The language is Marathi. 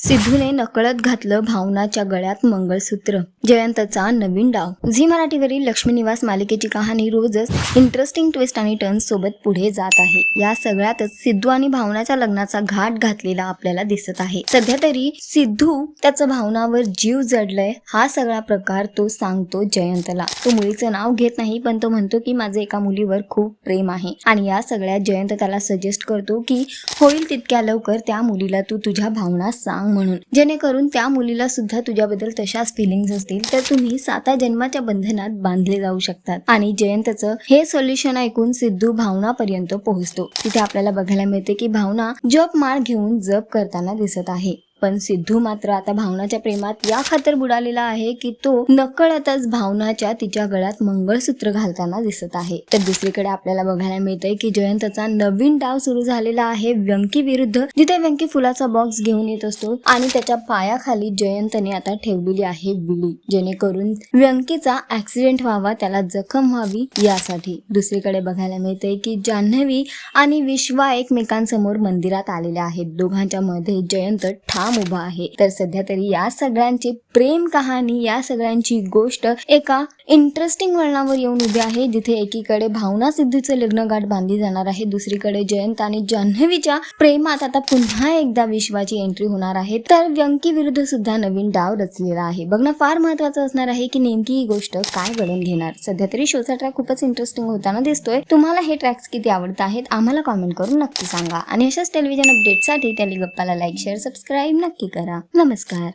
सिद्धूने नकळत घातलं भावनाच्या गळ्यात मंगळसूत्र. जयंतचा नवीन डाव. झी मराठीवरील लक्ष्मी निवास मालिकेची कहाणी रोजच इंटरेस्टिंग ट्विस्ट आणि टर्न्स सोबत पुढे जात आहे. या सगळ्यातच सिद्धू आणि भावनाच्या लग्नाचा घाट घातलेला आपल्याला दिसत आहे. सध्या तरी सिद्धू त्याचं भावनावर जीव जडलाय. हा सगळा प्रकार तो सांगतो जयंतला. तो मुलीचं नाव घेत नाही पण तो म्हणतो की माझं एका मुलीवर खूप प्रेम आहे. आणि या सगळ्यात जयंत त्याला सजेस्ट करतो की होईल तितक्या लवकर त्या मुलीला तू तुझ्या भावना सांग. म्हणून. जेणेकरून त्या मुलीला सुद्धा तुझ्याबद्दल तशाच फिलिंग्स असतील तर तुम्ही साता जन्माच्या बंधनात बांधले जाऊ शकतात. आणि जयंतचं हे सोल्युशन ऐकून सिद्धू भावनापर्यंत पोहोचतो. तिथे आपल्याला बघायला मिळते की भावना जप माळ घेऊन जप करताना दिसत आहे. पण सिद्धू मात्र आता भावनाच्या प्रेमात या खातर बुडालेला आहे की तो नकळतच भावनाच्या तिच्या गळ्यात मंगळसूत्र घालताना दिसत आहे. तर दुसरीकडे आपल्याला बघायला मिळतंय की जयंतचा नवीन डाव सुरू झालेला आहे व्यंकी विरुद्ध जिथे व्यंकी फुलाचा बॉक्स घेऊन येत असतो आणि त्याच्या पायाखाली जयंतने आता ठेवलेली आहे विळी जेणेकरून व्यंकीचा ऍक्सिडेंट व्हावा त्याला जखम व्हावी यासाठी. दुसरीकडे बघायला मिळतंय की जान्हवी आणि विश्वा एकमेकांसमोर मंदिरात आलेल्या आहेत. दोघांच्या मध्ये जयंत ठाम उभा आहे. तर सध्या तरी या सगळ्यांची प्रेम कहाणी या सगळ्यांची गोष्ट एका इंटरेस्टिंग वळणावर येऊन उभी आहे. जिथे एकीकडे भावना सिद्धूचं लग्नगाठ बांधली जाणार आहे. दुसरीकडे जयंत आणि जान्हवीच्या प्रेमात आता पुन्हा एकदा विश्वाची एंट्री होणार आहे. तर व्यंकी विरुद्ध सुद्धा नवीन डाव रचलेला आहे. बघणं फार महत्वाचं असणार आहे की नेमकी ही गोष्ट काय घडून घेणार. सध्या तरी शोचा ट्रॅक खूपच इंटरेस्टिंग होताना दिसतोय. तुम्हाला हे ट्रॅक्स किती आवडत आहेत आम्हाला कॉमेंट करून नक्की सांगा. आणि अशाच टेलिव्हिजन अपडेटसाठी टेलिगप्पाला लाईक शेअर सबस्क्राईब नक्की करा. नमस्कार.